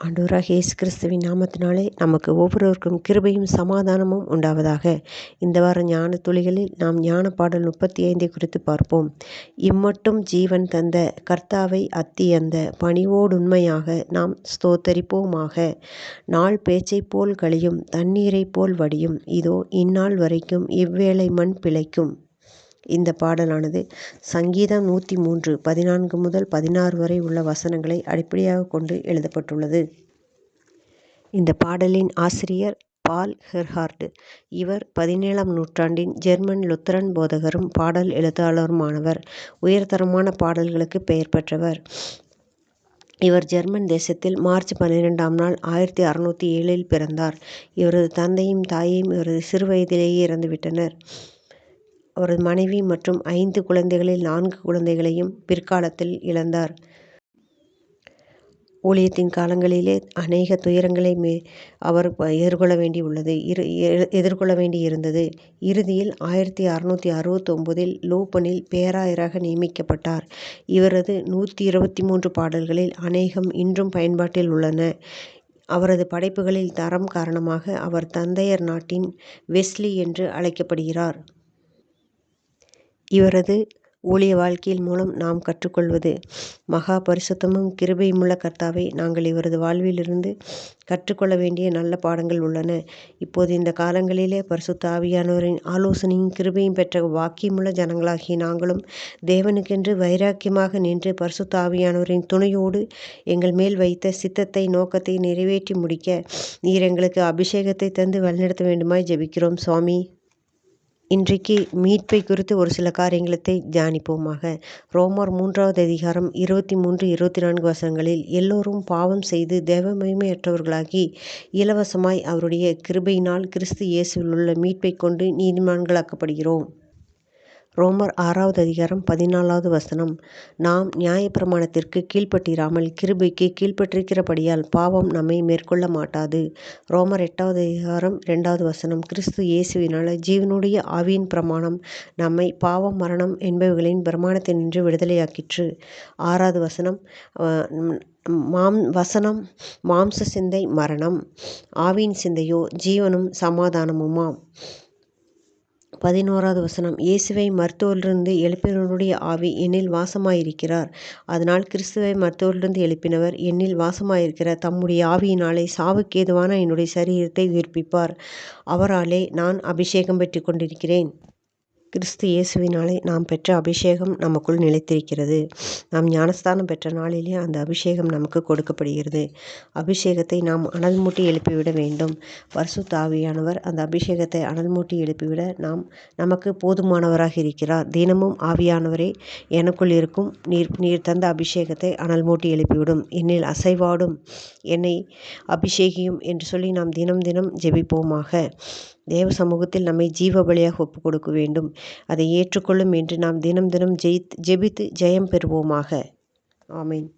ஆண்டவராக இயேசு கிறிஸ்துவின் நாமத்தினாலே நமக்கு ஒவ்வொருவருக்கும் கிருபையும் சமாதானமும் உண்டாவதாக. இந்த வார ஞான துளிகளில் நாம் ஞான பாடல் முப்பத்தி ஐந்தை குறித்து பார்ப்போம். இம்மட்டும் ஜீவன் தந்த கர்த்தாவை அத்தியந்த பணிவோடுண்மையாக நாம் ஸ்தோத்தரிப்போமாக. நாள் பேச்சைப் போல் கழியும் தண்ணீரைப் போல் வடியும் இதோ இந்நாள் வரைக்கும் இவ்வேளை மண் பிழைக்கும். இந்த பாடலானது. சங்கீதம் நூற்றி மூன்று பதினான்கு முதல் பதினாறு வரை உள்ள வசனங்களை அடிப்படையாக கொண்டு எழுதப்பட்டுள்ளது. இந்த பாடலின் ஆசிரியர் பால் ஹெர்ஹார்டு. இவர் பதினேழாம் நூற்றாண்டின் ஜெர்மன் லுத்தரன் போதகரும் பாடல் எழுத்தாளருமானவர். உயர்தரமான பாடல்களுக்கு பெயர் பெற்றவர். இவர் ஜெர்மன் தேசத்தில் மார்ச் பன்னிரெண்டாம் நாள் ஆயிரத்தி அறுநூற்றி ஏழில் பிறந்தார். இவரது தந்தையும் தாயையும் இவரது சிறு வயதிலேயே இறந்துவிட்டனர். அவரது மனைவி மற்றும் ஐந்து குழந்தைகளில் நான்கு குழந்தைகளையும் பிற்காலத்தில் இழந்தார். ஊழியத்தின் காலங்களிலே அநேக துயரங்களை மே அவர் எதிர்கொள்ள வேண்டி உள்ளது. எதிர்கொள்ள வேண்டி இருந்தது. இறுதியில் ஆயிரத்தி அறுநூற்றி அறுபத்தொம்போதில் லூப்பனில் பேராயராக நியமிக்கப்பட்டார். இவரது நூற்றி இருபத்தி மூன்று பாடல்களில் அநேகம் இன்றும் பயன்பாட்டில் உள்ளன. அவரது படைப்புகளில் தரம் காரணமாக அவர் தந்தையர் நாட்டின் வெஸ்லி என்று அழைக்கப்படுகிறார். இவரது ஊழிய வாழ்க்கையின் மூலம் நாம் கற்றுக்கொள்வது. மகா பரிசுத்தமும் கிருபையுமுள்ள கர்த்தாவை நாங்கள் இவரது வாழ்விலிருந்து கற்றுக்கொள்ள வேண்டிய நல்ல பாடங்கள் உள்ளன. இப்போது இந்த காலங்களிலே பரிசுத்த ஆவியானவரின் ஆலோசனையும் கிருபையும் பெற்ற வாக்கியமுள்ள ஜனங்களாகி நாங்களும் தேவனுக்கென்று வைராக்கியமாக நின்று பரிசுத்த ஆவியானவரின் துணையோடு எங்கள் மேல் வைத்த சித்தத்தை நோக்கத்தை நிறைவேற்றி முடிக்க நீர் எங்களுக்கு அபிஷேகத்தை தந்து வழிநடத்த வேண்டுமாய் ஜெபிக்கிறோம். சுவாமி இன்றைக்கு மீட்பை குறித்து ஒரு சில காரியங்களை தியானிப்போமாக. ரோமர் மூன்றாவது அதிகாரம் இருபத்தி மூன்று இருபத்தி நான்கு வசனங்களில் எல்லோரும் பாவம் செய்து தேவ மகிமையற்றவர்களாகி இலவசமாய் அவருடைய கிருபையினால் கிறிஸ்து இயேசுவில் உள்ள மீட்பை கொண்டு நீதிமான்களாக்கப்படுகிறோம். ரோமர் ஆறாவது அதிகாரம் பதினாலாவது வசனம். நாம் நியாயப்பிரமாணத்திற்கு கீழ்ப்பட்டிராமல் கிருபைக்கு கீழ்ப்பட்டிருக்கிறபடியால் பாவம் நம்மை மேற்கொள்ள மாட்டாது. ரோமர் எட்டாவது அதிகாரம் ரெண்டாவது வசனம். கிறிஸ்து இயேசுவினால ஜீவனுடைய ஆவியின் பிரமாணம் நம்மை பாவம் மரணம் என்பவைகளின் பிரமாணத்தை நின்று விடுதலையாக்கிற்று. ஆறாவது வசனம் மாம் வசனம் மாம்ச சிந்தை மரணம். ஆவியின் சிந்தையோ ஜீவனும் சமாதானமுமாம். பதினோராவது வசனம் இயேசுவை மருத்துவரிலிருந்து எழுப்பினவருடைய ஆவி என்னில் வாசமாயிருக்கிறார். அதனால் கிறிஸ்துவை மருத்துவரிலிருந்து எழுப்பினவர் என்னில் வாசமாயிருக்கிற தம்முடைய ஆவியினாலே சாவுக்கேதுவான என்னுடைய சரீரத்தை உயிர்ப்பிப்பார். அவராலே நான் அபிஷேகம் பெற்று கொண்டிருக்கிறேன் கிறிஸ்து இயேசுவினாலே நாம் பெற்ற அபிஷேகம் நமக்குள் நிலைத்திருக்கிறது. நாம் ஞானஸ்தானம் பெற்ற நாளிலே அந்த அபிஷேகம் நமக்கு கொடுக்கப்படுகிறது. அபிஷேகத்தை நாம் அனல் மூட்டி எழுப்பிவிட வேண்டும். பரிசு தாவியானவர் அந்த அபிஷேகத்தை அனல் மூட்டி எழுப்பிவிட நாம் நமக்கு போதுமானவராக இருக்கிறார். தினமும் ஆவியானவரே எனக்குள் இருக்கும் நீர் நீர் தந்த அபிஷேகத்தை அனல் மூட்டி எழுப்பிவிடும். என்னில் அசைவாடும் என்னை அபிஷேகியும் என்று சொல்லி நாம் தினம் தினம் ஜெபிப்போமாக. தேவ சமூகத்தில் நம்மை ஜீவ பலியாக ஒப்பு கொடுக்க வேண்டும். அதை ஏற்றுக்கொள்ளும் என்று நாம் தினம் தினம் ஜெயித் ஜெபித்து ஜெயம் பெறுவோமாக. ஆமீன்.